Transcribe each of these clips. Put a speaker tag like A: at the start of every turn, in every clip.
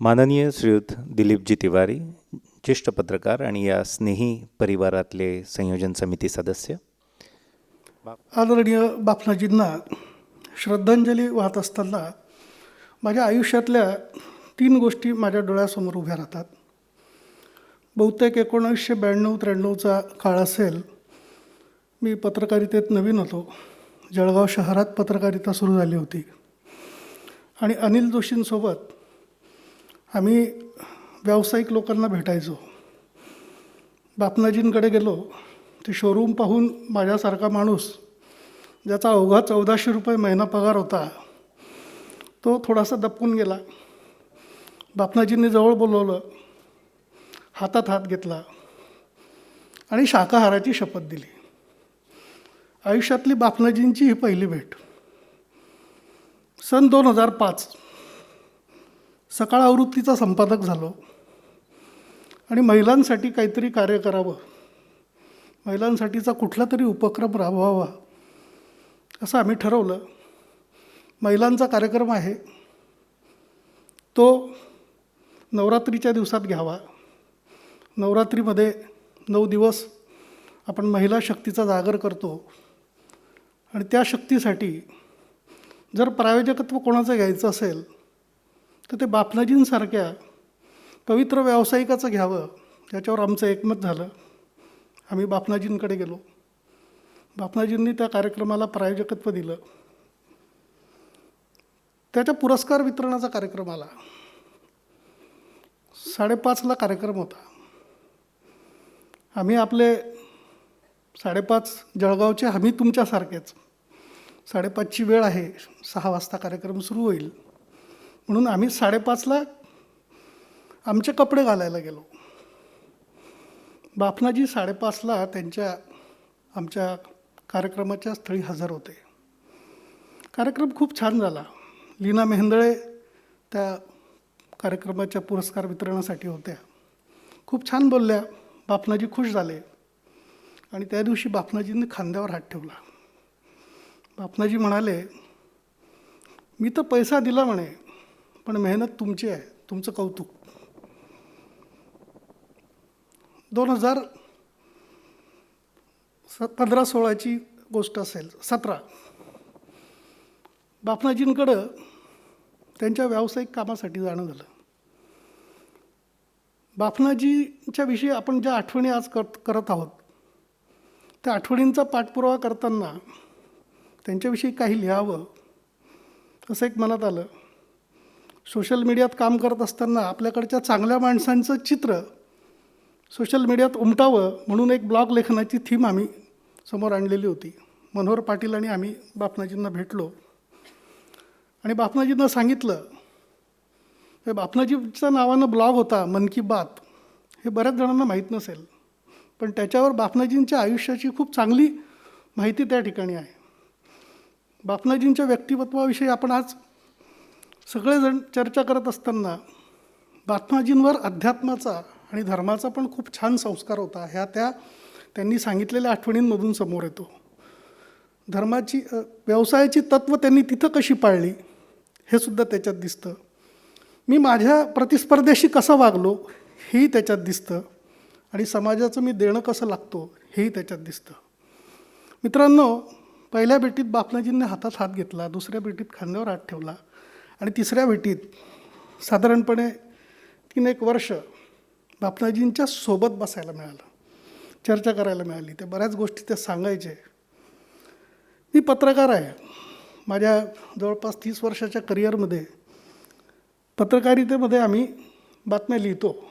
A: माननीय श्रीयुत दिलीपजी तिवारी ज्येष्ठ पत्रकार आणि या स्नेही परिवारातले संयोजन समिती सदस्य.
B: आदरणीय बापनाजींना श्रद्धांजली वाहत असताना माझ्या आयुष्यातल्या तीन गोष्टी माझ्या डोळ्यासमोर उभ्या राहतात. बहुतेक एकोणीसशे ब्याण्णव त्र्याण्णवचा काळ असेल मी पत्रकारितेत नवीन होतो. जळगाव शहरात पत्रकारिता सुरू झाली होती. आणि अनिल जोशींसोबत आम्ही व्यावसायिक लोकांना भेटायचो. बापनाजींकडे गेलो ते शोरूम पाहून माझ्यासारखा माणूस ज्याचा अवघा चौदाशे रुपये महिना पगार होता तो थोडासा दपकून गेला. बापनाजींनी जवळ बोलवलं हातात हात घेतला आणि शाकाहाराची शपथ दिली. आयुष्यातली बापनाजींची ही पहिली भेट. सन दोन हजार पाच सकाळ आवृत्तीचा संपादक झालो. आणि महिलांसाठी काहीतरी कार्य करावं. महिलांसाठीचा कुठला तरी उपक्रम राबवावा असं आम्ही ठरवलं. महिलांचा कार्यक्रम आहे. तो नवरात्रीच्या दिवसात घ्यावा. नवरात्रीमध्ये नऊ दिवस आपण महिला शक्तीचा जागर करतो. आणि त्या शक्तीसाठी जर प्रायोजकत्व कोणाचं घ्यायचं असेल तर ते बापलाजींसारख्या पवित्र व्यावसायिकाचं घ्यावं याच्यावर आमचं एकमत झालं. आम्ही बापनाजींकडे गेलो. बापनाजींनी त्या कार्यक्रमाला प्रायोजकत्व दिलं. त्याच्या पुरस्कार वितरणाचा कार्यक्रम आला. साडेपाचला कार्यक्रम होता. आम्ही आपले साडेपाच जळगावचे आम्ही तुमच्यासारखेच. साडेपाचची वेळ आहे सहा वाजता कार्यक्रम सुरू होईल. म्हणून आम्ही साडेपाचला आमचे कपडे घालायला गेलो. बापनाजी साडेपाचला त्यांच्या आमच्या कार्यक्रमाच्या स्थळी हजर होते. कार्यक्रम खूप छान झाला. लीना मेहंदळे त्या कार्यक्रमाच्या पुरस्कार वितरणासाठी होत्या. खूप छान बोलल्या. बापनाजी खुश झाले. आणि त्या दिवशी बापनाजींनी खांद्यावर हात ठेवला. बापनाजी म्हणाले मी तर पैसा दिला म्हणे. पण मेहनत तुमची आहे तुमचं कौतुक. दोन हजार स पंधरा सोळाची गोष्ट असेल सतरा. बापनाजींकडं त्यांच्या व्यावसायिक कामासाठी जाणं झालं. बापनाजींच्या विषयी आपण ज्या आठवणी आज करत करत आहोत त्या आठवणींचा पाठपुरावा करताना त्यांच्याविषयी काही लिहावं असं एक मनात आलं. सोशल मीडियात काम करत असताना आपल्याकडच्या चांगल्या माणसांचं चित्र सोशल मीडियात उमटावं म्हणून एक ब्लॉग लेखनाची थीम आम्ही समोर आणलेली होती. मनोहर पाटील आणि आम्ही बापनाजींना भेटलो. आणि बापनाजींना सांगितलं हे बापनाजीच्या नावानं ब्लॉग होता मन की बात हे बऱ्याच जणांना माहीत नसेल पण त्याच्यावर बापनाजींच्या आयुष्याची खूप चांगली माहिती त्या ठिकाणी आहे. बापनाजींच्या व्यक्तिमत्वाविषयी आपण आज सगळेजण चर्चा करत असताना बापनाजींवर अध्यात्माचा आणि धर्माचा पण खूप छान संस्कार होता. ह्या त्या त्यांनी सांगितलेल्या आठवणींमधून समोर येतो. धर्माची व्यवसायाची तत्त्व त्यांनी तिथं कशी पाळली हे सुद्धा त्याच्यात दिसतं. मी माझ्या प्रतिस्पर्ध्याशी कसं वागलो हेही त्याच्यात दिसतं. आणि समाजाचं मी देणं कसं लागतो हेही त्याच्यात दिसतं. मित्रांनो पहिल्या भेटीत बापनाजींनी हातात हात घेतला दुसऱ्या भेटीत खांद्यावर हात ठेवला. आणि तिसऱ्या भेटीत साधारणपणे तीन एक वर्ष बापनाजींच्या सोबत बसायला मिळालं चर्चा करायला मिळाली. त्या बऱ्याच गोष्टी ते सांगायचे. मी पत्रकार आहे. माझ्या जवळपास तीस वर्षाच्या करिअरमध्ये पत्रकारितेमध्ये आम्ही बातम्या लिहितो.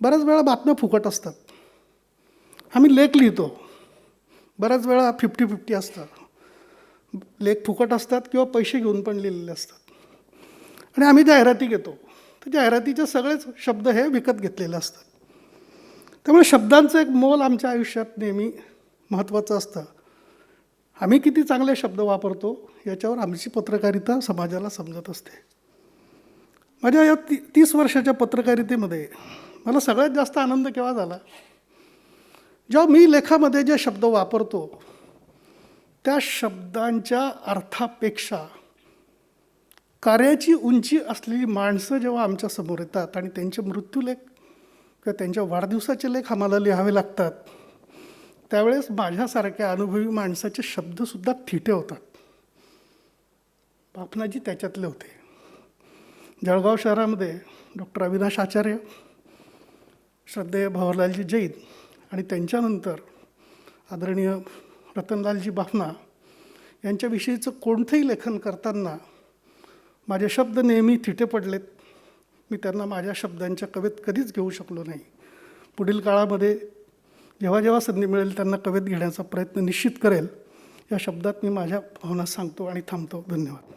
B: बऱ्याच वेळा बातम्या फुकट असतात. आम्ही लेख लिहितो. बऱ्याच वेळा फिफ्टी फिफ्टी असतात लेख फुकट असतात किंवा पैसे घेऊन पण लिहिलेले असतात. आणि आम्ही जाहिराती घेतो. तर जाहिरातीचे सगळेच शब्द हे विकत घेतलेले असतात. त्यामुळे शब्दांचं एक मोल आमच्या आयुष्यात नेहमी महत्त्वाचं असतं. आम्ही किती चांगले शब्द वापरतो याच्यावर आमची पत्रकारिता समाजाला समजत असते. माझ्या या ती तीस वर्षाच्या पत्रकारितेमध्ये मला सगळ्यात जास्त आनंद केव्हा झाला? जेव्हा मी लेखामध्ये जे शब्द वापरतो त्या शब्दांच्या अर्थापेक्षा कार्याची उंची असलेली माणसं जेव्हा आमच्यासमोर येतात आणि त्यांचे मृत्यूलेख किंवा त्यांच्या वाढदिवसाचे लेख आम्हाला लिहावे लागतात त्यावेळेस माझ्यासारख्या अनुभवी माणसाचे शब्दसुद्धा थिटे होतात. बापनाजी त्याच्यातले होते. जळगाव शहरामध्ये डॉक्टर अविनाश आचार्य श्रद्धेय भवरलालजी जैन आणि त्यांच्यानंतर आदरणीय रतनलालजी बाफना यांच्याविषयीचं कोणतंही लेखन करताना माझे शब्द नेहमी थिटे पडलेत. मी त्यांना माझ्या शब्दांच्या कवेत कधीच घेऊ शकलो नाही. पुढील काळामध्ये जेव्हा जेव्हा संधी मिळेल त्यांना कवेत घेण्याचा प्रयत्न निश्चित करेल या शब्दात मी माझ्या भावना सांगतो आणि थांबतो. धन्यवाद.